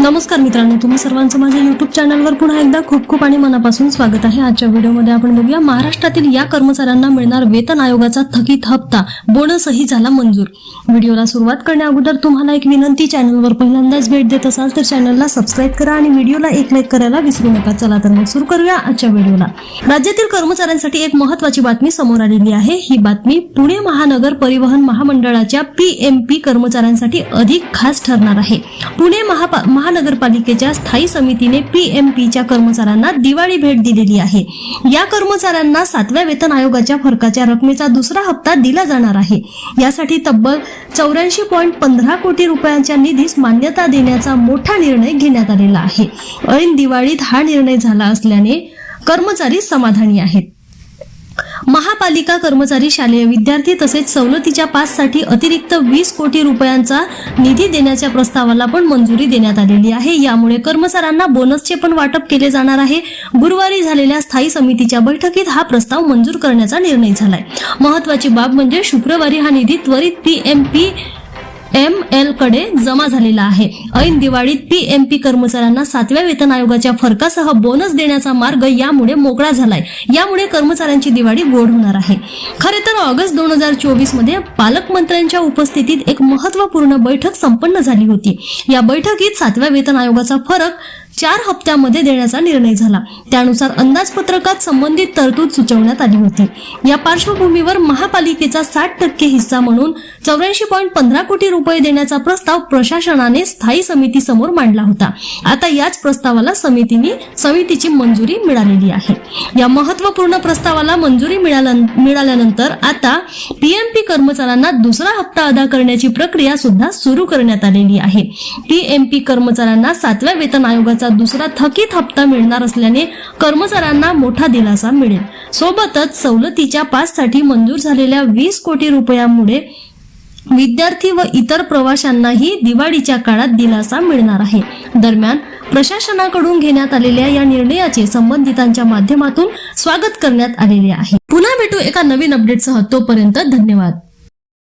नमस्कार मित्रांनो तुम्ही सर्वांचं माझ्या युट्यूब चॅनलवर पुन्हा एकदा खूप खूप आणि मनापासून स्वागत आहे. आजच्या व्हिडिओमध्ये आपण बघूया महाराष्ट्रातील या कर्मचाऱ्यांना मिळणार वेतन आयोगाचा थकीत हप्ता बोनसही झाला मंजूर. व्हिडिओला सुरुवात करण्या अगोदर तुम्हाला एक विनंती चॅनलवर पहिल्यांदाच भेट देत असाल तर चॅनलला सबस्क्राईब करा आणि व्हिडिओला एक लाईक करायला विसरू नका. चला तर मग सुरू करूया आजच्या व्हिडिओला. राज्यातील कर्मचाऱ्यांसाठी एक महत्वाची बातमी समोर आलेली आहे. ही बातमी पुणे महानगर परिवहन महामंडळाच्या पी कर्मचाऱ्यांसाठी अधिक खास ठरणार आहे. पुणे महापा महानगरपालिकेच्या स्थायी समितीने पीएमपीच्या कर्मचाऱ्यांना दिवाळी भेट दिलेली आहे. या कर्मचाऱ्यांना सातव्या वेतन आयोगाच्या फरकाच्या रकमेचा दुसरा हप्ता दिला जाणार आहे. यासाठी तब्बल चौऱ्याऐंशी पॉईंट पंधरा कोटी रुपयांच्या निधीस मान्यता देण्याचा मोठा निर्णय घेण्यात आलेला आहे. ऐन दिवाळीत हा निर्णय झाला असल्याने कर्मचारी समाधानी आहेत. महापालिका कर्मचारी शालेय विद्यार्थी तसेच सवलतीच्या पाससाठी अतिरिक्त वीस कोटी रुपयांचा निधी देण्याच्या प्रस्तावाला पण मंजुरी देण्यात आलेली आहे. यामुळे कर्मचाऱ्यांना बोनसचे पण वाटप केले जाणार आहे. गुरुवारी झालेल्या स्थायी समितीच्या बैठकीत हा प्रस्ताव मंजूर करण्याचा निर्णय झालाय. महत्वाची बाब म्हणजे शुक्रवारी हा निधी त्वरित पीएमपी एम एलकडे जमा झालेला आहे. ऐन दिवाळीत पीएमपी कर्मचाऱ्यांना सातव्या वेतन आयोगाच्या फरकासह बोनस देण्याचा मार्ग यामुळे मोकळा झालाय. यामुळे कर्मचाऱ्यांची दिवाळी गोड होणार आहे. खरे तर ऑगस्ट दोन हजार चोवीसमध्ये पालकमंत्र्यांच्या उपस्थितीत एक महत्त्वपूर्ण बैठक संपन्न झाली होती. या बैठकीत सातव्या वेतन आयोगाचा फरक चार हप्त्यामध्ये देण्याचा निर्णय झाला. त्यानुसार अंदाजपत्रकात संबंधित तरतूद सुचवण्यात आली होती. या पार्श्वभूमीवर महापालिकेचा साठ टक्के हिस्सा म्हणून चौऱ्याऐंशी पॉईंट पंधरा कोटी रुपये देण्याचा प्रस्ताव प्रशासनाने स्थायी समिती समोर मांडला होता. आता याच प्रस्तावाला समितीने समितीची मंजुरी मिळालेली आहे. या महत्त्वपूर्ण प्रस्तावाला मंजुरी मिळाल्या- मिळाल्यानंतर आता पीएमपी कर्मचाऱ्यांना दुसरा हप्ता अदा करण्याची प्रक्रिया सुद्धा सुरू करण्यात आलेली आहे. पीएमपी कर्मचाऱ्यांना सातव्या वेतन आयोगाचा दुसरा थकीत हप्ता मिळणार असल्याने कर्मचाऱ्यांना मोठा दिलासा मिळेल. सोबतच सवलतीच्या पाससाठी मंजूर झालेल्या वीस कोटी रुपयामुळे विद्यार्थी व इतर प्रवाशांनाही दिवाळीच्या काळात दिलासा मिळणार आहे. दरम्यान प्रशासनाकडून घेण्यात आलेल्या या निर्णयाचे संबंधितांच्या माध्यमातून स्वागत करण्यात आलेले आहे. पुन्हा भेटू एका नवीन अपडेटसह तोपर्यंत धन्यवाद.